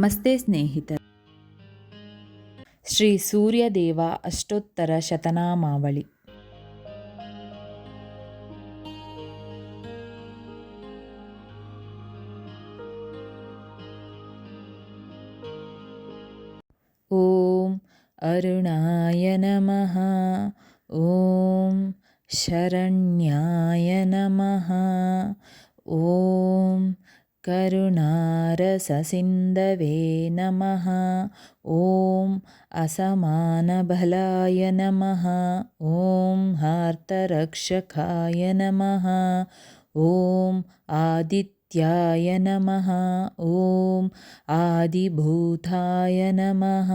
ನಮಸ್ತೆ ಸ್ನೇಹಿತರೆ ಶ್ರೀ ಸೂರ್ಯದೇವ ಅಷ್ಟೋತ್ತರ ಶತನಾಮಾವಳಿ ಓಂ ಅರುಣಾಯ ನಮಃ ಓಂ ಶರಣ್ಯಾಯ ನಮಃ ಓಂ करुणारससिन्धवे नमः। ॐ असमानबलाय नमः। ॐ हार्तरक्षकाय नमः। ॐ आदित्याय नमः। ॐ आदिभूताय नमः।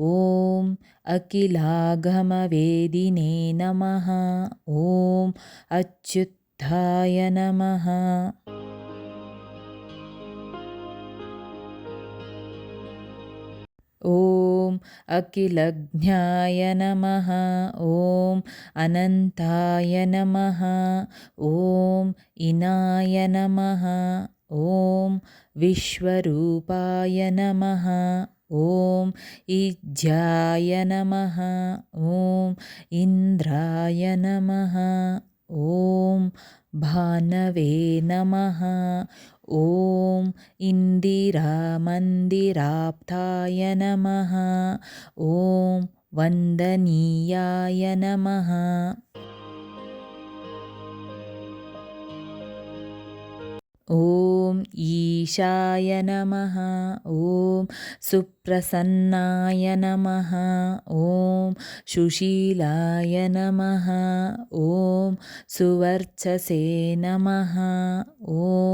ॐ अखिलागमवेदिने नमः। ॐ अच्युत्थाय नमः ॐ अखिलज्ञाय नमः ॐ अनन्ताय नमः ॐ इनाय नमः ॐ विश्वरूपाय नमः ॐ इज्याय नमः ॐ इन्द्राय नमः ॐ भानवे नमः ॐ इन्दिरामन्दिराप्ताय नमः। ॐ वन्दनीयाय नमः। ॐ ईशाय नमः। ॐ सुप्रसन्नाय नमः। ॐ सुशीलाय नमः। ॐ सुवर्चसे नमः। ॐ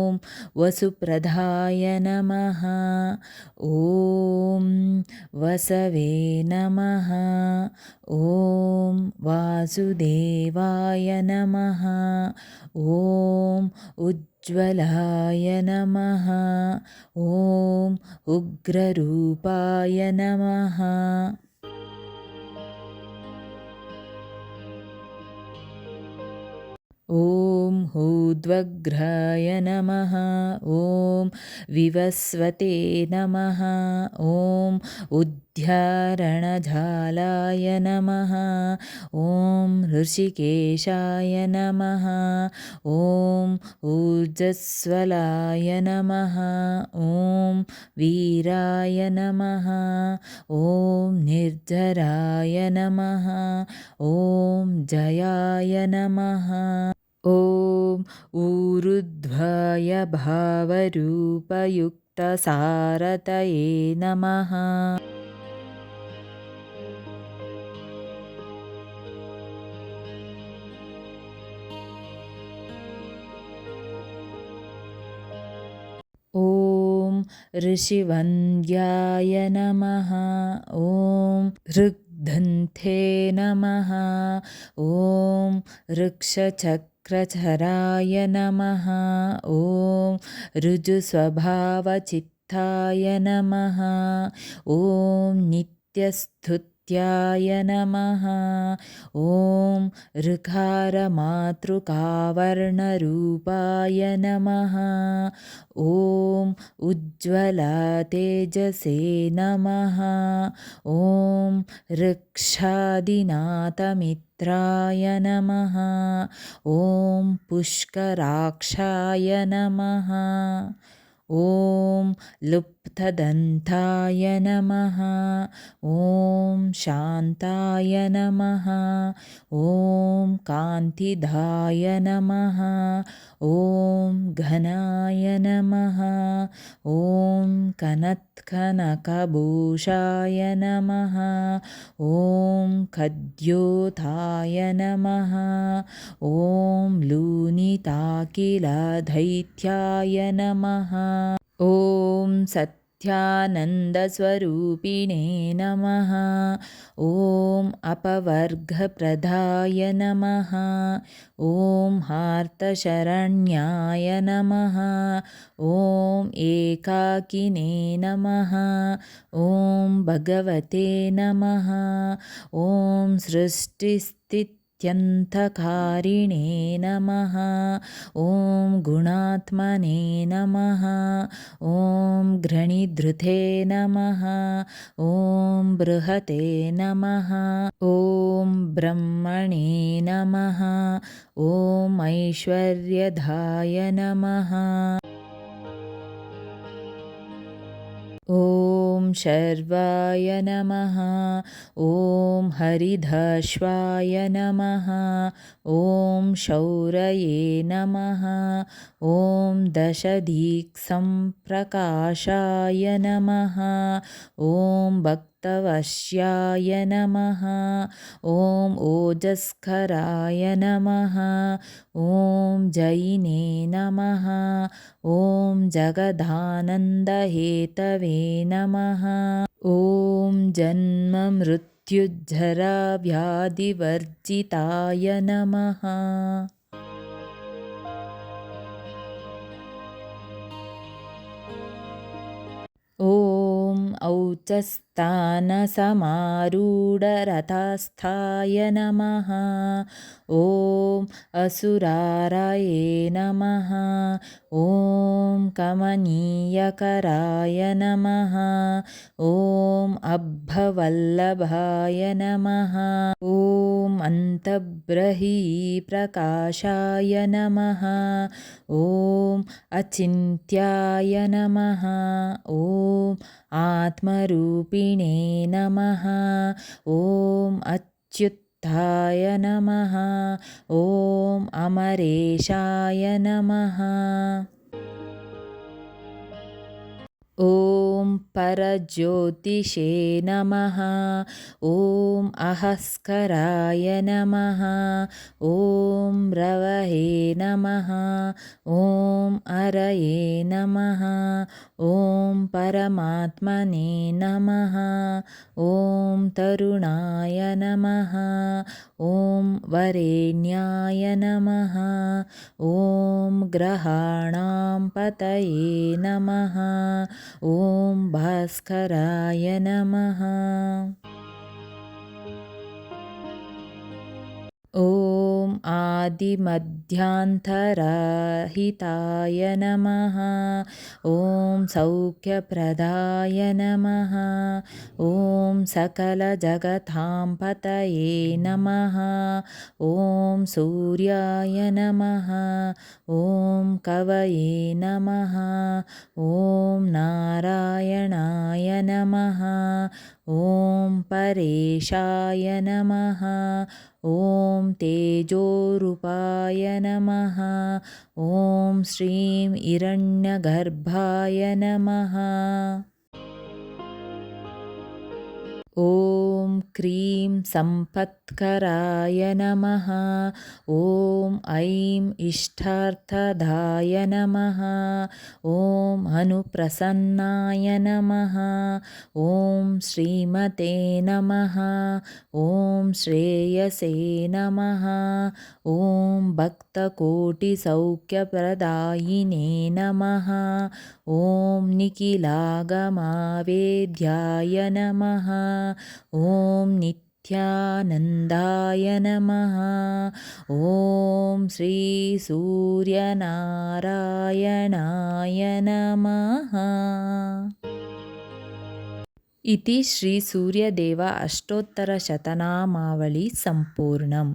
वसुप्रधाय नमः। ॐ वसवे नमः। ॐ वासुदेवाय नमः। ॐ उद् ज्वलाय नमः। ॐ उग्ररूपाय नमः ॐ हूद्वग्राय नमः ॐ विवस्वते नमः ॐ उद्ध्यारणझालाय नमः। ॐ ऋषिकेशाय नमः। ॐ ऊर्जस्वलाय नमः। ॐ वीराय नमः। ॐ निर्जराय नमः। ॐ जयाय नमः। ॐ ऊरुध्वाय भावरूपयुक्तसारतये नमः। ऋषिवन्द्याय नमः ॐ ऋग्धन्थे नमः ॐ ऋक्षचक् चक्राय नमः ॐ ऋजुस्वभावचित्ताय नमः ॐ नित्यस्तुत्याय नमः ॐ ऋकारमातृकावर्णरूपाय नमः ॐ उज्ज्वलतेजसे नमः ॐ ऋक्षादिनाथमित् मित्राय नमः ॐ पुष्कराक्षाय नमः ॐ लुप्तदन्ताय नमः। ॐ शान्ताय नमः। ॐ कान्तिधाय नमः। ॐ घनाय नमः। ॐ कनत्कनकभूषाय नमः। ॐ खद्योताय नमः। ॐ लूनिताकिलदैत्याय नमः। ॐ सत् नित्यानन्दस्वरूपिणे नमः। ॐ अपवर्गप्रदाय नमः। ॐ हार्तशरण्याय नमः। ॐ एकाकिने नमः। ॐ भगवते नमः। ॐ सृष्टिस्थित् अत्यन्तकारिणे नमः। ॐ गुणात्मने नमः। ॐ घृणिधृते नमः। ॐ बृहते नमः। ॐ ब्रह्मणे नमः। ॐ ऐश्वर्यधाय नमः। ॐ शर्वाय नमः। ॐ हरिधश्वाय नमः। ॐ शौरये नमः। ॐ दशदीक्सम्प्रकाशाय नमः। ॐ भक्तवश्याय नमः। ॐ ओजस्कराय नमः। ॐ जयिने नमः। ॐ जगदानन्दहेतवे नमः। ॐ जन्ममृत्युज्झराव्याधिवर्जिताय नमः। ॐ औचस्थानसमारूढरथस्थाय नमः। ॐ असुराराये नमः। ॐ कमनीयकराय नमः। ॐ अब्भवल्लभाय नमः। ॐ अन्तब्रहीप्रकाशाय नमः। ॐ अचिन्त्याय नमः। ॐ శ్రీమాతృరిణే నమ ఓం అచ్యుత్థాయ నమ ఓం అమరేశాయ నమ ॐ परज्योतिषे नमः। ॐ अहस्कराय नमः। ॐ रवहे नमः। ॐ अरये नमः। ॐ परमात्मने नमः। ॐ तरुणाय नमः ॐ वरेण्याय नमः। ॐ ग्रहाणां पतये नमः। ॐ भास्कराय नमः। ॐ आदिमध्यान्तराहिताय नमः। ॐ सौख्यप्रदाय नमः। ॐ सकलजगतां पतये नमः। ॐ सूर्याय नमः। ॐ कवये नमः। ॐ नारायणाय नमः। ॐ परेशाय नमः। ॐ तेजोरूपाय नमः ॐ श्रीं हिरण्यगर्भाय नमः ॐ क्रीं सम्पत्कराय नमः। ॐ ऐं इष्टार्थदाय नमः। ॐ अनुप्रसन्नाय नमः। ॐ श्रीमते नमः। ॐ श्रेयसे नमः। ॐ भक्तकोटिसौख्यप्रदायिने नमः। ॐ निखिलागमावेद्याय नमः। ॐ नित्यानन्दाय नमः। ॐ श्रीसूर्यनारायणाय नमः। इति श्रीसूर्यदेव अष्टोत्तरशतनामावळि सम्पूर्णम्